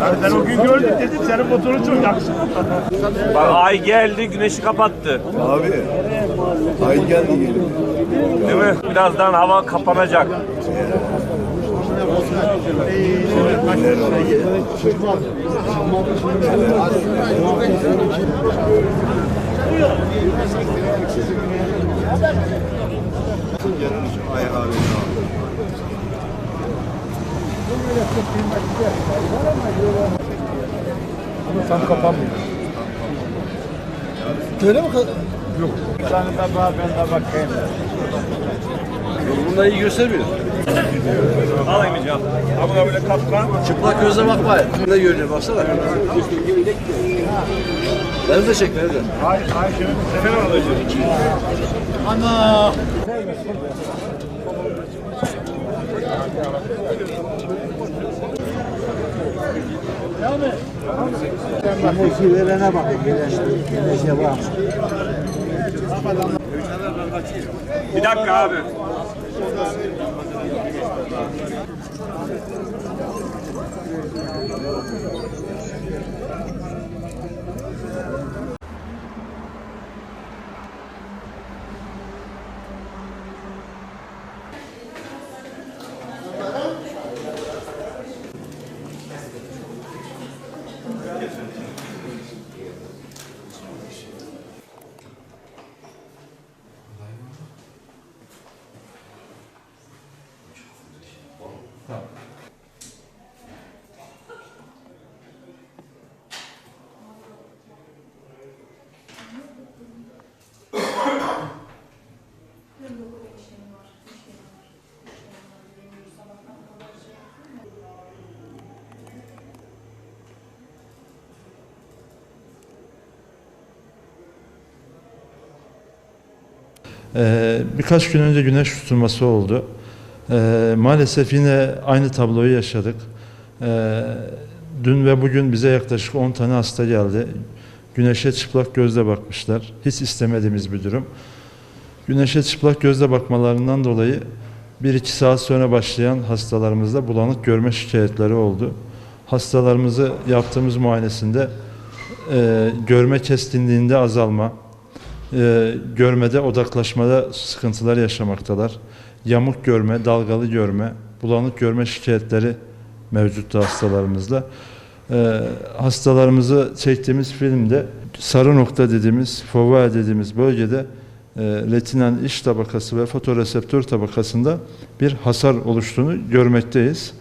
Yani ben o gün gördüm dedim senin motorun çok yakışıklı. Bak ay geldi güneşi kapattı. Abi. Ay geldi gelin. Değil mi? Birazdan hava kapanacak. Bir tane de daha ben de bakayım. Bunda iyi göstermiyor. Alayım hocam. Ama böyle kapkan. Çıplak gözle bakma. Ne görünüyor baksana. Beni de çek beni de. Ay, ay şöyle sefer alacağım. Güneşi verene bakın. Güneş, güneşe bak. Bir dakika abi. Ee, birkaç gün önce güneş tutulması oldu. Ee, maalesef yine aynı tabloyu yaşadık. Ee, dün ve bugün bize yaklaşık 10 tane hasta geldi. Güneşe çıplak gözle bakmışlar. Hiç istemediğimiz bir durum. Güneşe çıplak gözle bakmalarından dolayı 1-2 saat sonra başlayan hastalarımızda bulanık görme şikayetleri oldu. Hastalarımızı yaptığımız muayenesinde e, görme keskinliğinde azalma, e, görmede odaklaşmada sıkıntılar yaşamaktalar. Yamuk görme, dalgalı görme, bulanık görme şikayetleri mevcutta hastalarımızda. E, hastalarımızı çektiğimiz filmde sarı nokta dediğimiz, fovea dediğimiz bölgede e, retinal iç tabakası ve fotoreseptör tabakasında bir hasar oluştuğunu görmekteyiz.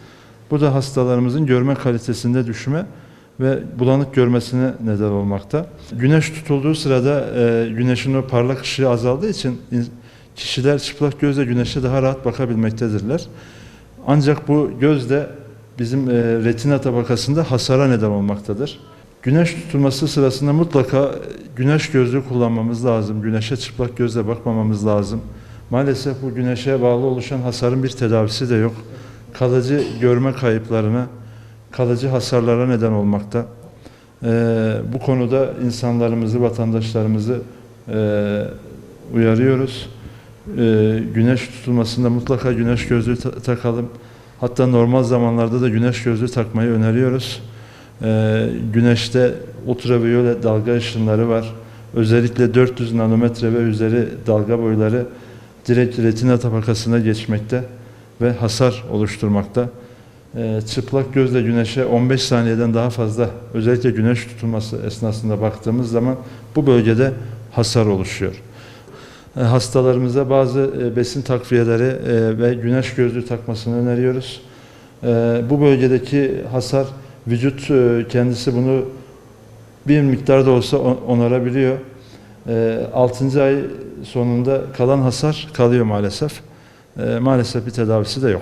Bu da hastalarımızın görme kalitesinde düşme ve bulanık görmesine neden olmakta. Güneş tutulduğu sırada e, güneşin o parlak ışığı azaldığı için in- kişiler çıplak gözle güneşe daha rahat bakabilmektedirler. Ancak bu göz de bizim e, retina tabakasında hasara neden olmaktadır. Güneş tutulması sırasında mutlaka güneş gözlüğü kullanmamız lazım. Güneşe çıplak gözle bakmamamız lazım. Maalesef bu güneşe bağlı oluşan hasarın bir tedavisi de yok. Kalıcı görme kayıplarına, kalıcı hasarlara neden olmakta. Ee, bu konuda insanlarımızı, vatandaşlarımızı e, uyarıyoruz. Ee, güneş tutulmasında mutlaka güneş gözlüğü ta- takalım. Hatta normal zamanlarda da güneş gözlüğü takmayı öneriyoruz. Ee, güneşte ultraviyole dalga ışınları var. Özellikle 400 nanometre ve üzeri dalga boyları direkt retina tabakasına geçmekte ve hasar oluşturmakta. Ee, çıplak gözle güneşe 15 saniyeden daha fazla özellikle güneş tutulması esnasında baktığımız zaman bu bölgede hasar oluşuyor. Ee, Hastalarımıza bazı e, besin takviyeleri e, ve güneş gözlüğü takmasını öneriyoruz. Ee, Bu bölgedeki hasar vücut e, kendisi bunu bir miktar da olsa on- onarabiliyor. 6. ay sonunda kalan hasar kalıyor maalesef. Maalesef bir tedavisi de yok.